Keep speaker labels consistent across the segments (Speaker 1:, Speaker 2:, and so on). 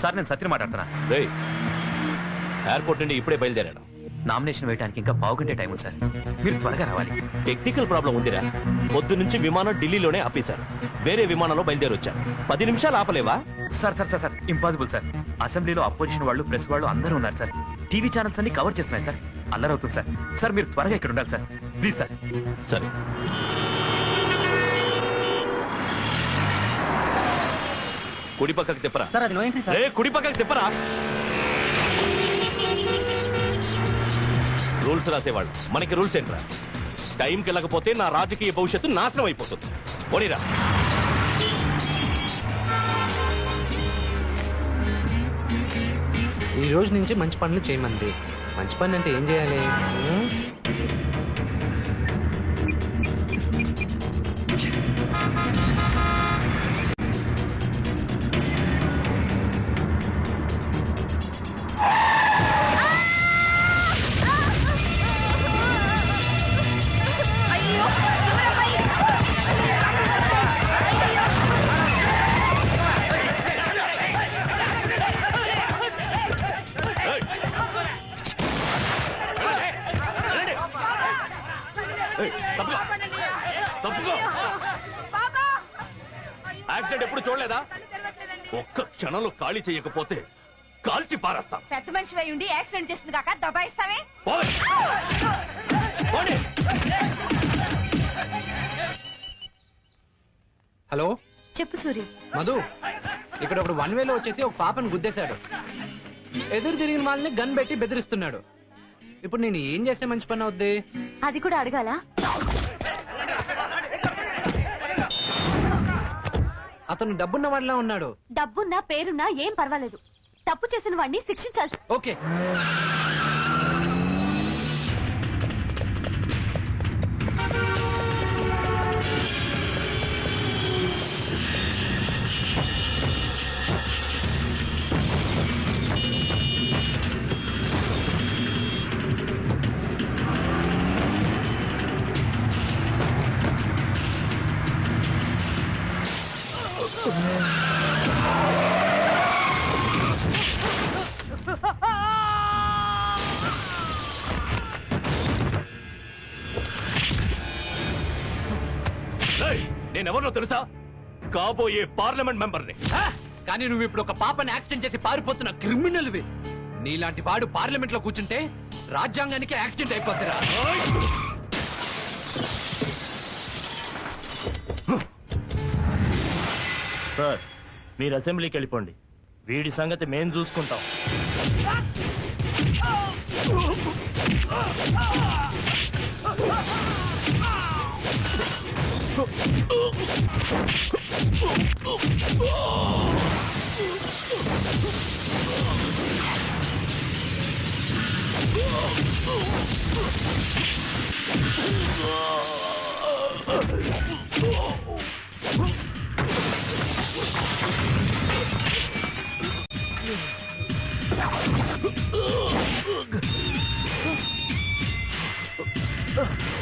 Speaker 1: Sir నేను సత్యం మాట్లాడుతున్నా.
Speaker 2: రేయ్ ఎయిర్పోర్ట్ నుండి ఇప్పుడే బయలుదేరాను.
Speaker 1: నామినేషన్ వేయడానికి ఇంకా పావుగంటే టైం ఉంది సార్. మీరు త్వరగా రావాలి.
Speaker 2: టెక్నికల్ ప్రాబ్లం ఉందిరా. పొద్దు నుంచి విమానం ఢిల్లీలోనే ఆపేశారు. వేరే విమానంలో బయలుదేరి వచ్చాను పది నిమిషాలు ఆపలేవా?
Speaker 1: Sir sir sir sir impossible sir. అసెంబ్లీలో అపోజిషన్ వాళ్ళు ప్రెస్ వాళ్ళు అందరూ ఉన్నారు సార్. టీవీ ఛానల్స్ అన్ని కవర్ చేస్తున్నాయి సార్. అల్లరవుతుంది సార్. సార్ మీరు త్వరగా ఇక్కడ ఉండాలి సార్. Please sir.
Speaker 2: సరే. కుడి పక్కకి తిప్పరా.
Speaker 3: సార్ అది నో ఎంట్రీ సార్.
Speaker 2: రే కుడి పక్కకి తిప్పరా. రూల్స్ రాసేవాళ్ళు. మనకి రూల్స్ ఏంట్రా? టైంకి వెళ్ళకపోతే నా రాజకీయ భవిష్యత్తు నాశనం అయిపోతుంది. పోనీరా.
Speaker 3: ఈ రోజు నుంచి మంచి పనులు చేయమంది. మంచి పని అంటే ఏం చేయాలి?
Speaker 2: తప్పుకో. తప్పుకో. యాక్సిడెంట్ ఎప్పుడు చూడలేదా ఒక్క క్షణంలో ఖాళీ చేయకపోతే కాల్చి పారేస్తాను
Speaker 4: పెద్ద మనిషి అయి ఉండి యాక్సిడెంట్ చేస్తుంది కాక దబాయిస్తావే.
Speaker 2: పోనీ.
Speaker 3: హలో
Speaker 4: చెప్పు సూర్య
Speaker 3: మధు ఇక్కడ ఒకడు వన్ వేలో వచ్చేసి ఒక పాపను గుద్దేశాడు ఎదురు తిరిగిన వాళ్ళని గన్ పెట్టి బెదిరిస్తున్నాడు ఇప్పుడు నేను ఏం చేస్తే మంచి పని అవుద్ది?
Speaker 4: అది కూడా అడగాల?
Speaker 3: అతను డబ్బున్న వాళ్ళ ఉన్నాడు.
Speaker 4: డబ్బున్నా పేరున్నా ఏం పర్వాలేదు. తప్పు చేసిన వాడిని శిక్షించాల్సి
Speaker 3: ఓకే.
Speaker 2: నేనెవరినో తెలుసా? కాబోయే పార్లమెంట్ మెంబర్ని!
Speaker 3: కానీ నువ్వు ఇప్పుడు ఒక పాపని యాక్సిడెంట్ చేసి పారిపోతున్న క్రిమినల్వి. నీలాంటి వాడు పార్లమెంట్లో కూర్చుంటే రాజ్యాంగానికి యాక్సిడెంట్ అయిపోతురా
Speaker 5: సార్ మీరు అసెంబ్లీకి వెళ్ళిపోండి. వీడి సంగతి మేం చూసుకుంటాం. Ugh!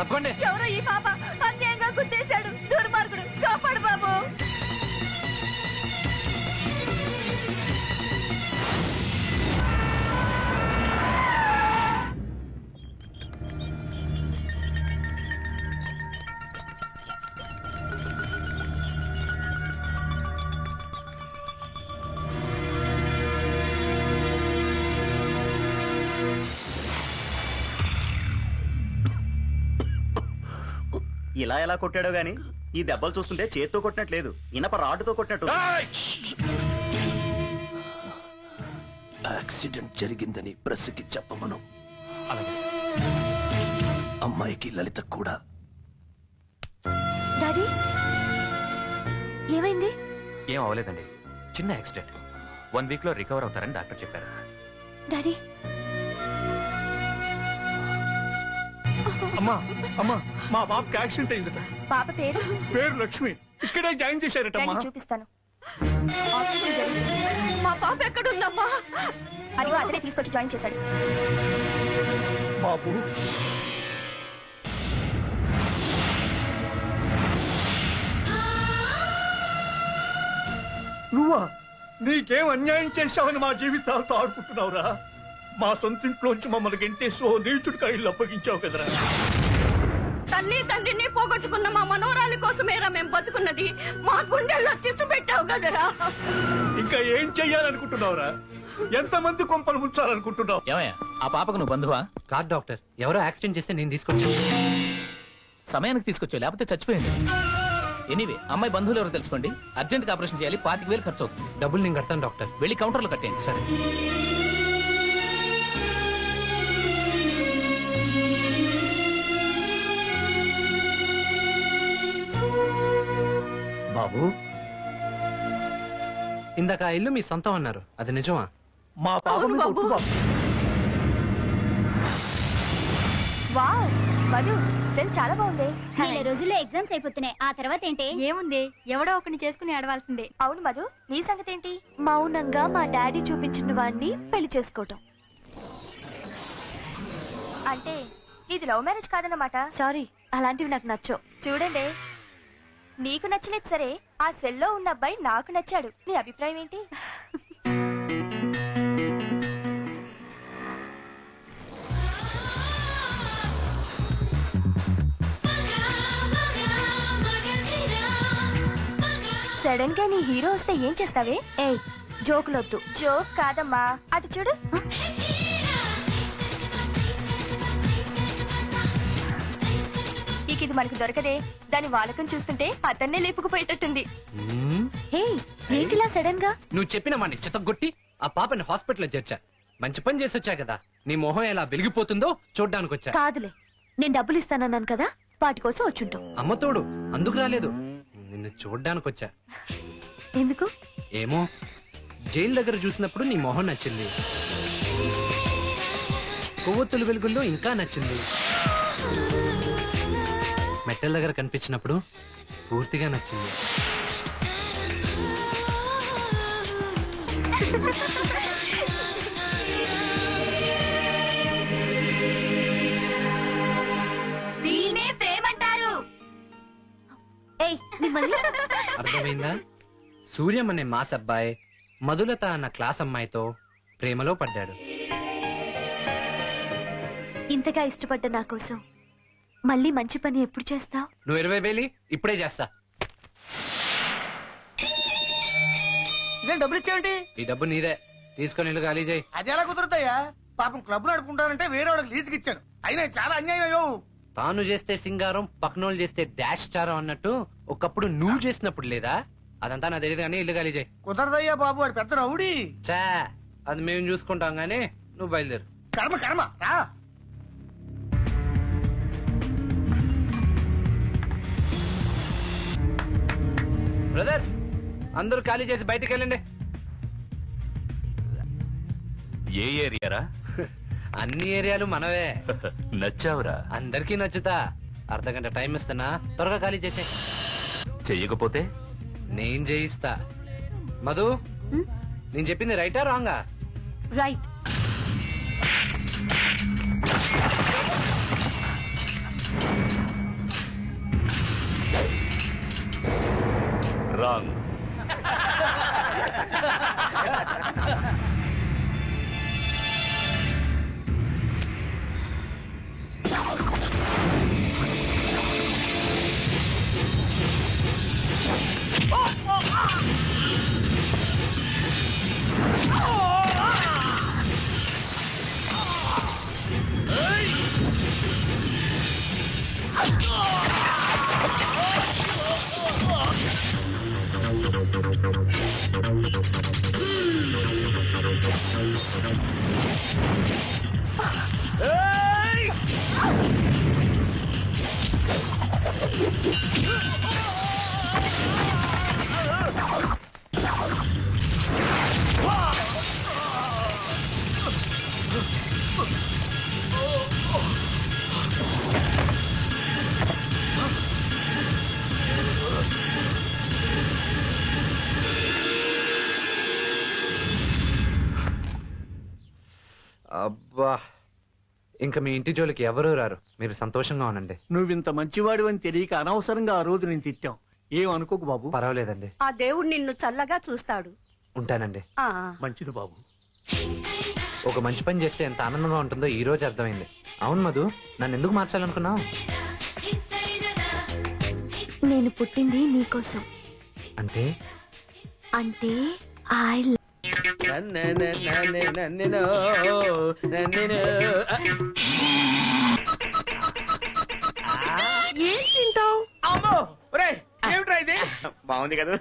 Speaker 3: తప్పకండి.
Speaker 4: ఎవరో ఈ పాప?
Speaker 6: ఇలా ఎలా కొట్టాడో గాని? ఈ దెబ్బలు చూస్తుంటే చేత్తో కొట్టినట్లేదు ఇనప రాడ్డుతో కొట్టినట్టు
Speaker 2: యాక్సిడెంట్ జరిగిందని ప్రెస్కి చెప్పమను. అమ్మాయికి లలిత కూడా.
Speaker 4: డాడీ? ఏమైంది?
Speaker 1: ఏం అవ్వలేదండి. చిన్న యాక్సిడెంట్. వన్ వీక్లో రికవర్ అవుతారని డాక్టర్ చెప్పారు.
Speaker 4: డాడీ
Speaker 7: అమ్మా అమ్మా మా బాబుకి యాక్సిడెంట్ అయిందట.
Speaker 4: పాప పేరు?
Speaker 7: పేరు లక్ష్మి. ఇక్కడే జాయిన్ చేశారటమ్మా
Speaker 4: రండి చూపిస్తాను. ఆపరేషన్ జరిగింది. మా పాప ఎక్కడుందమ్మా? అదిగో అతనే తీసుకొచ్చి జాయిన్ చేశాడు.
Speaker 7: బాబు. నువ్వా? నీకేం అన్యాయం చేశావని మా జీవితాలతో ఆడుకుంటున్నావురా? మా సొంత ఇంట్లోంచి మమ్మల్ని గెంటేసి ఓ నీచుడిగా ఇల్లు అప్పగించావు కదరా.
Speaker 4: తల్లి తండ్రిని పోగొట్టుకున్న మా మనోరాలి కోసమేరా మేము బతుకున్నది. మా గుండెల్లో చిచ్చు పెట్టావు కదరా.
Speaker 7: ఇంకా ఏం చెయ్యాలనుకుంటున్నావురా? ఎంతమంది కొంపలు ముంచాలనుకుంటున్నావు?
Speaker 8: ఏమయ్యా ఆ పాపకు నువ్వు బంధువా?
Speaker 3: కాదు డాక్టర్ ఎవరో యాక్సిడెంట్ చేస్తే నేను తీసుకొచ్చాను.
Speaker 8: సమయానికి తీసుకొచ్చావు లేకపోతే చచ్చిపోయింది. ఎనీవే అమ్మాయి బంధువులు ఎవరో తెలుసుకోండి. అర్జెంట్ ఆపరేషన్ చేయాలి పాతిక వేలు ఖర్చు అవుతుంది.
Speaker 3: డబ్బులు నేను కడతాను డాక్టర్.
Speaker 8: వెళ్ళి కౌంటర్లో కట్టేయండి.
Speaker 3: సరే.
Speaker 5: బాబు.
Speaker 3: ఇందాక ఆ ఇల్లు మీ సొంతం అన్నారు. అది నిజమా?
Speaker 7: మా పాప
Speaker 4: అవును
Speaker 7: మీద
Speaker 4: బాబు.
Speaker 7: ఒట్టు బాబు.
Speaker 4: వావ్ మధు సెల్ చాలా బాగుంది.
Speaker 9: నెల రోజుల్లో ఎగ్జామ్స్ అయిపోతున్నాయి. ఆ తర్వాత ఏంటి?
Speaker 4: ఏముంది? ఎవడో ఒకరిని చేసుకుని ఆడవాల్సిందే. అవును మధు నీ సంగతి ఏంటి? మౌనంగా మా డాడీ చూపించిన వాడిని పెళ్ళి చేసుకోవటం. అంటే ఇది లవ్ మ్యారేజ్ కాదన్నమాట. సారీ అలాంటివి నాకు నచ్చవు. చూడండి నీకు నచ్చలేదు సరే. ఆ సెల్లో ఉన్న అబ్బాయి నాకు నచ్చాడు. నీ అభిప్రాయం ఏంటి? సడన్గా నీ హీరో వస్తే ఏం చేస్తావే? ఏ జోకులొద్దు. జోక్ కాదమ్మా. అటు చూడు. ఇది మనకు దొరకదే. దాని వాలకం చూస్తుంటే అతన్నే లేపుకుపోయేటట్టుంది. హే ఏంటిలా సడన్గా
Speaker 3: నువ్వు చెప్పిన వాడిని చితగొట్టి ఆ పాపని హాస్పిటల్లో చేర్చా. మంచి పని చేసి వచ్చా కదా. నీ మొహం ఎలా వెలిగిపోతుందో చూడ్డానికి వచ్చా
Speaker 4: కాదులే నేను డబ్బులు ఇస్తానన్నాను కదా వాటి కోసం వచ్చుంటాం
Speaker 3: అమ్మ తోడు అందుకు రాలేదు. నిన్ను చూడ్డానికి వచ్చా
Speaker 4: ఎందుకు?
Speaker 3: ఏమో జైలు దగ్గర చూసినప్పుడు నీ మొహం నచ్చింది. కొవ్వొత్తుల వెలుగుల్లో ఇంకా నచ్చింది. మెట్టల దగ్గర కనిపించినప్పుడు పూర్తిగా నచ్చింది.
Speaker 4: దీనే ప్రేమంటారు. ఏయ్ మిమ్మల్ని?
Speaker 3: అర్థమైందా? సూర్యం అనే మాస్ అబ్బాయి మధులత అన్న క్లాస్ అమ్మాయితో ప్రేమలో పడ్డాడు.
Speaker 4: ఇంతగా ఇష్టపడ్డ నా కోసం మళ్ళీ మంచి పని ఎప్పుడు చేస్తావు?
Speaker 3: నువ్వు ఇరవై వేలి ఇప్పుడే చేస్తా.
Speaker 10: డబ్బులు ఇచ్చేయండి
Speaker 3: ఈ డబ్బు నీదే. తీసుకొని ఇల్లు ఖాళీ చేయి.
Speaker 10: అది ఎలా కుదురుతాయా? పాపం క్లబ్ నడుపుకుంటానంటే వేరే వాళ్ళకి లీజుకి ఇచ్చాను. అయినా ఇది చాలా అన్యాయం అయ్యో.
Speaker 3: తాను చేస్తే సింగారం పక్కనోళ్ళు చేస్తే డాష్ చారం అన్నట్టు ఒకప్పుడు నువ్వు చేసినప్పుడు లేదా? అదంతా నా తెలియదు కానీ ఇల్లు ఖాళీ చేయి.
Speaker 10: కుదరదయ్యా బాబు వాడు పెద్ద రౌడీ.
Speaker 3: చా అది మేము చూసుకుంటాం గానీ నువ్వు బయలుదేరు.
Speaker 10: కర్మ కర్మ రా.
Speaker 3: బ్రదర్స్ అందరూ ఖాళీ చేసి బయటికి వెళ్ళండి.
Speaker 1: ఏ ఏరియారా?
Speaker 3: అన్ని ఏరియాలు మనవే.
Speaker 1: నచ్చావురా.
Speaker 3: అందరికీ నచ్చుతా. అర్ధ గంట టైం ఇస్తున్నా. త్వరగా ఖాళీ చేసే
Speaker 1: చెయ్యకపోతే?
Speaker 3: నేను చేయిస్తా మధు నేను చెప్పింది రైటా రాంగా?
Speaker 4: రైట్.
Speaker 1: రాంగ్
Speaker 3: అబ్బా. ఇంకా మీ ఇంటి జోలికి ఎవరూ రారు. మీరు సంతోషంగా ఉండండి.
Speaker 7: నువ్వింత మంచివాడు అని తెలియక అనవసరంగా ఆ రోజు నేను తిట్టాం. ఏం అనుకోకు బాబు?
Speaker 3: పర్వాలేదండి.
Speaker 4: ఆ దేవుడు నిన్ను చల్లగా చూస్తాడు.
Speaker 3: ఉంటానండి.
Speaker 4: ఆ
Speaker 7: మంచిది బాబు.
Speaker 3: ఒక మంచి పని చేస్తే ఎంత ఆనందంగా ఉంటుందో ఈ రోజు అర్థమైంది. అవును మధు నన్ను ఎందుకు మార్చాలనుకున్నావు?
Speaker 4: నేను పుట్టింది నీకోసం.
Speaker 3: అంటే?
Speaker 4: అంటే ఐ ఏం తింటావు
Speaker 10: అమ్మో ఒరేయ్ ఏమిట్రా ఇది
Speaker 6: బాగుంది కదా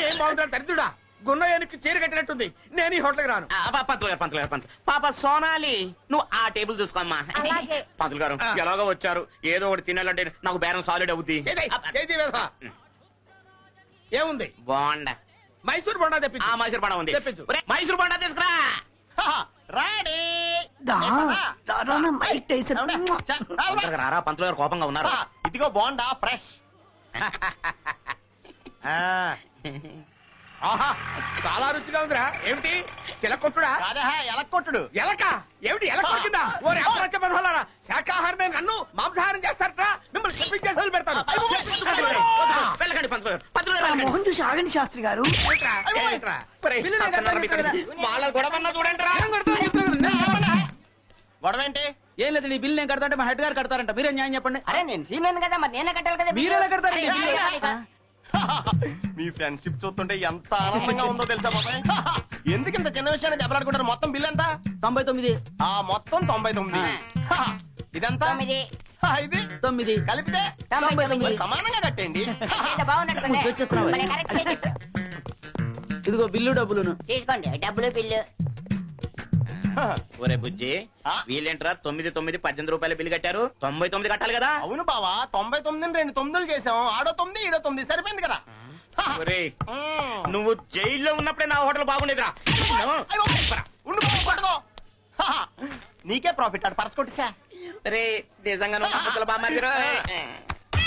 Speaker 10: ఏం బాగుందా దరిద్రుడా గున్నయానికి చీర కట్టినట్టుంది నేను ఈ హోటల్కి రాను
Speaker 6: ఆ, పంతులు గారు పంతులు గారు పంతులు పాప సోనాలి నువ్వు ఆ టేబుల్ చూసుకోమ్మా
Speaker 4: అలాగే.
Speaker 6: పంతులు గారు ఎలాగో వచ్చారు ఏదో ఒకటి తినాలంటే నాకు బేరం సాలిడ్ అవుద్ది
Speaker 10: వేసా. ఏముంది
Speaker 6: బాగుండ
Speaker 10: మైసూర్ బొండా తెప్పి
Speaker 6: ఆ మైసూర్ పండ ఉంది.
Speaker 10: తెప్పించు.
Speaker 6: మైసూర్ పండ తీసుకురా.
Speaker 10: రాడీ.
Speaker 6: తొందరగా రారా పంతులు గారు కోపంగా ఉన్నారు.
Speaker 10: ఇదిగో బోండా ఫ్రెష్. ఆహా చాలా రుచిగా ఉందిరా. ఏమిటి? చిలకొట్టుడా ఎలక్కొట్టుడు. ఎలక? ఏమిటి ఎలక కొట్టిందా ఓరి అప్రచ శాకాహారమే నన్ను మాంసాహారం చేస్తారట. మిమ్మల్ని చెప్పించేసి వదిలిపెడతాను
Speaker 6: వెళ్ళకండి పంతులు గారు. పంతులు గారు వెళ్ళకండి.
Speaker 10: మోహన్ చూసి ఆగండి శాస్త్రి గారు.
Speaker 6: ఒరేయ్, వాళ్ళ గొడవన్న చూడండి రా గొడవ ఏంటి
Speaker 11: ఏం లేదు నీ బిల్ నేను కడతా అంటే మా హెడ్ గారు కడతారంట. మీరే న్యాయం చెప్పండి.
Speaker 10: అరే నేను సీనియర్ కదా మరి నేనే కట్టాలి కదా
Speaker 11: మీరెలా బిల్లు?
Speaker 6: మీ ఫ్రెండ్షిప్ చూస్తుంటే ఎంత ఆనందంగా ఉందో తెలుసా బాబాయ్? ఎందుకు ఇంత చిన్న విషయాన్ని దెబ్బలాడుకుంటారు? మొత్తం బిల్ ఎంత?
Speaker 11: తొంభై తొమ్మిది.
Speaker 6: ఆ మొత్తం తొంభై తొమ్మిది. ఇదంతా? ఆ, ఇది?
Speaker 11: తొమ్మిది.
Speaker 6: కలిపితే
Speaker 11: తొంభై తొమ్మిది.
Speaker 6: సమానంగా కట్టండి
Speaker 11: ఇదిగో బిల్లు డబ్బులును.
Speaker 10: తీసుకోండి. డబ్బులు బిల్లు.
Speaker 6: ఒరే బుజ్జి వీళ్ళేంట్రా తొమ్మిది తొమ్మిది పద్దెనిమిది రూపాయల బిల్లు కట్టారు? తొంభై తొమ్మిది కట్టాలి కదా?
Speaker 10: అవును బావా తొంభై తొమ్మిది రెండు తొమ్మిదిలు చేసాం ఆడో తొమ్మిది ఈడో తొమ్మిది సరిపోయింది కదా?
Speaker 6: ఒరే నువ్వు జైల్లో ఉన్నప్పుడే నా హోటల్ బాగుండేదిరా.
Speaker 10: ఉండు పట్టుకో. నీకే ప్రాఫిట్ అటు పరస్ కొట్టేసా
Speaker 6: రే నిజంగా నువ్వు